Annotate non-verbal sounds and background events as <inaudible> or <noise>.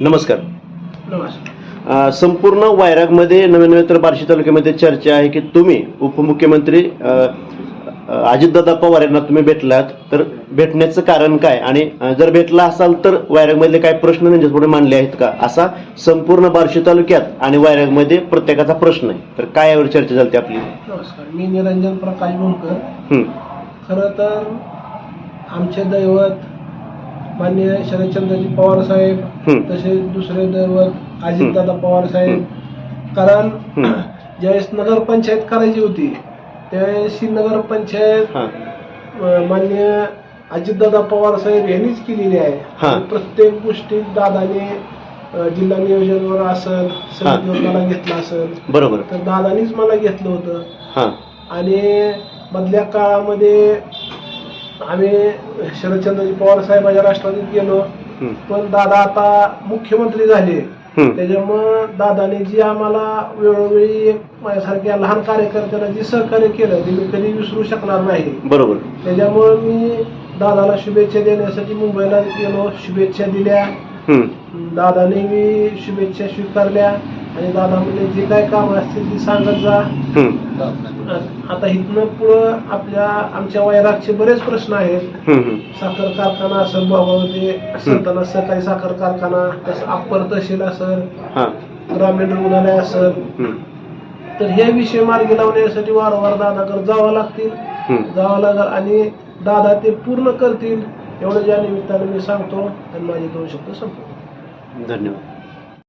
नमस्कार. संपूर्ण वायरागमध्ये नव्या नव्या तर बार्शी तालुक्यामध्ये चर्चा आहे की तुम्ही उपमुख्यमंत्री अजितदादा पवार यांना तुम्ही भेटलात तर भेटण्याचं कारण काय? आणि जर भेटला असाल तर वायरागमधले काय प्रश्न त्यांच्यापुढे मांडले आहेत का? असा संपूर्ण बार्शी तालुक्यात आणि वायरागमध्ये प्रत्येकाचा प्रश्न आहे. तर काय यावर चर्चा झाली आपली? नमस्कार. मी निरंजन प्रकाश बोलकर खरं तर आमचे दैवत माननीय शरदचंद्रजी पवार साहेब. तसेच दुसरे दैवत अजितदादा पवार साहेब. कारण. <clears throat> ज्यावेळेस नगरपंचायत करायची होती त्यावेळेस ही नगरपंचायत हां. अं, माननीय अजितदादा पवार साहेब यांनीच केलेली आहे. हा. प्रत्येक गोष्टीत दादाने अं, जिल्हा नियोजनवर असेल समितीवर मला घेतलं असेल बरोबर. तर दादानीच मला घेतलं होतं. हां. आणि मधल्या काळामध्ये आम्ही शरदचंद्रजी पवार साहेबांच्या राष्ट्रवादीत गेलो. पण दादा आता मुख्यमंत्री झाले. त्याच्यामुळं दादाने जी आम्हाला वेळोवेळी एक माझ्यासारख्या लहान कार्यकर्त्यांना जी सहकार्य केलं ते मी कधी विसरू शकणार नाही. बरोबर. त्याच्यामुळं मी दादाला शुभेच्छा देण्यासाठी मुंबईला गेलो. शुभेच्छा दिल्या. दादाने मी शुभेच्छा स्वीकारल्या. आणि दादा म्हणले जे काय काम असतील ते सांगत जा. आता इथनं पुढं आपल्या आमच्या वैरागचे बरेच प्रश्न आहेत. साखर कारखाना असेल भावामध्ये संताना सहकारी साखर कारखाना तसं अप्पर तहसील असेल ग्रामीण रुग्णालय असेल. तर हे विषय मार्गी लावण्यासाठी वारंवार दादाकडे जावं लागतील. जावं लागेल आणि दादा ते पूर्ण करतील. एवढं या निमित्ताने मी सांगतो आणि माझे दोन शब्द संपवतो. धन्यवाद.